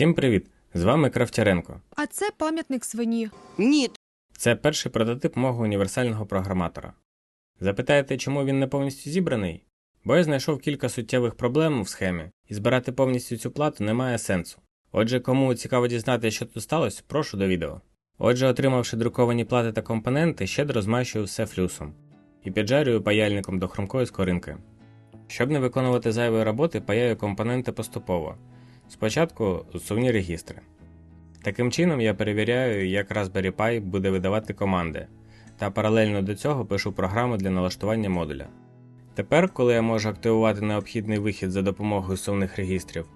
Всім привіт! З вами Кравчаренко. А це пам'ятник свині. Ні, Це перший прототип мого універсального програматора. Запитаєте, чому він не повністю зібраний? Бо я знайшов кілька суттєвих проблем в схемі, і збирати повністю цю плату немає сенсу. Отже, кому цікаво дізнатися, що тут сталося, прошу до відео. Отже, отримавши друковані плати та компоненти, щедро змащую все флюсом і піджарюю паяльником до хромкої скоринки. Щоб не виконувати зайвої роботи, паяю компоненти поступово. Спочатку сувні регістри. Таким чином я перевіряю, як Raspberry Pi буде видавати команди, та паралельно до цього пишу програму для налаштування модуля. Тепер, коли я можу активувати необхідний вихід за допомогою сувних регістрів,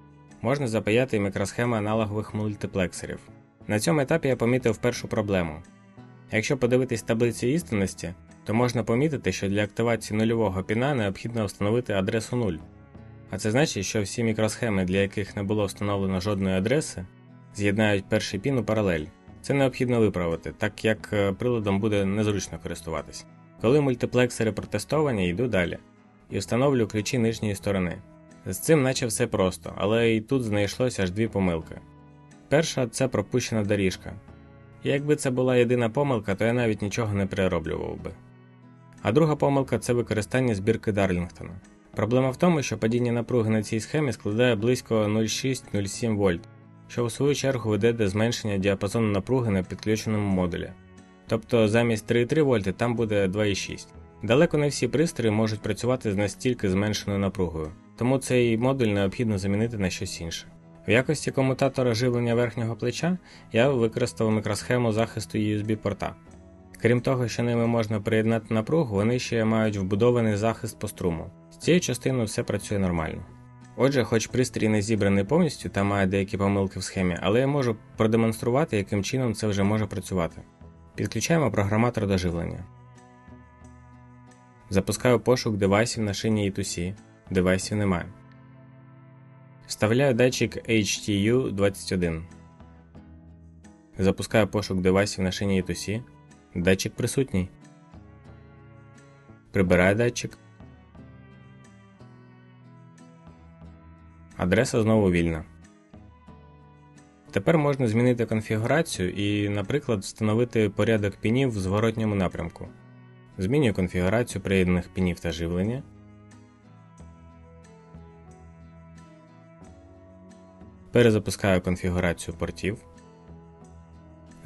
можна запаяти мікросхеми аналогових мультиплексерів. На цьому етапі я помітив першу проблему. Якщо подивитись таблиці істинності, то можна помітити, що для активації нульового піна необхідно встановити адресу 0. А це значить, що всі мікросхеми, для яких не було встановлено жодної адреси, з'єднають перший пін у паралель. Це необхідно виправити, так як е, приладом буде незручно користуватись. Коли мультиплексери протестовані, йду далі і встановлю ключі нижньої сторони. З цим наче все просто, але і тут знайшлося аж дві помилки. Перша це пропущена доріжка. І якби це була єдина помилка, то я навіть нічого не перероблював би. А друга помилка це використання збірки Дарлінгтона. Проблема в тому, що падіння напруги на цій схемі складає близько 0,6-0,7 вольт, що в свою чергу веде до зменшення діапазону напруги на підключеному модулі. Тобто замість 3,3 вольти там буде 2,6. Далеко не всі пристрої можуть працювати з настільки зменшеною напругою, тому цей модуль необхідно замінити на щось інше. В якості комутатора живлення верхнього плеча я використав мікросхему захисту USB-порта. Крім того, що ними можна приєднати напругу, вони ще мають вбудований захист по струму. З цією частиною все працює нормально. Отже, хоч пристрій не зібраний повністю та має деякі помилки в схемі, але я можу продемонструвати, яким чином це вже може працювати. Підключаємо програматор до живлення. Запускаю пошук девайсів на шині E2C. Девайсів немає. Вставляю датчик HTU21. Запускаю пошук девайсів на шині E2C. Датчик присутній. Прибираю датчик. Адреса знову вільна. Тепер можна змінити конфігурацію і, наприклад, встановити порядок пінів в зворотньому напрямку. Змінюю конфігурацію приєднаних пінів та живлення. Перезапускаю конфігурацію портів.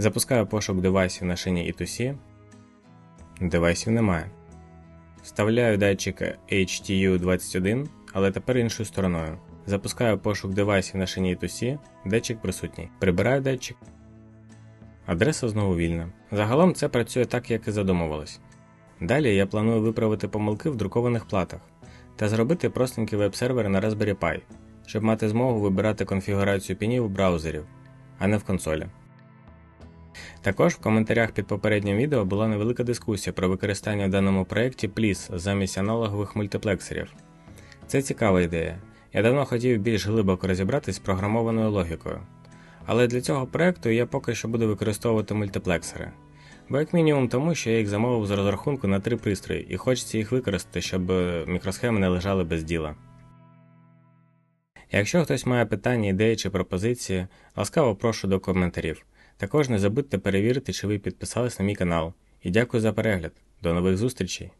Запускаю пошук девайсів на шині E2C. Девайсів немає. Вставляю датчик HTU21, але тепер іншою стороною. Запускаю пошук девайсів на шині E2C, датчик присутній. Прибираю датчик. Адреса знову вільна. Загалом це працює так, як і задумувалось. Далі я планую виправити помилки в друкованих платах та зробити простенький веб-сервер на Raspberry Pi, щоб мати змогу вибирати конфігурацію пінів браузерів, а не в консолі. Також в коментарях під попереднім відео була невелика дискусія про використання в даному проєкті PLIS замість аналогових мультиплексерів. Це цікава ідея. Я давно хотів більш глибоко розібратись з програмованою логікою. Але для цього проєкту я поки що буду використовувати мультиплексери. Бо як мінімум тому, що я їх замовив з розрахунку на три пристрої і хочеться їх використати, щоб е, мікросхеми не лежали без діла. Якщо хтось має питання, ідеї чи пропозиції, ласкаво прошу до коментарів. Також не забудьте перевірити, чи ви підписались на мій канал. І дякую за перегляд. До нових зустрічей!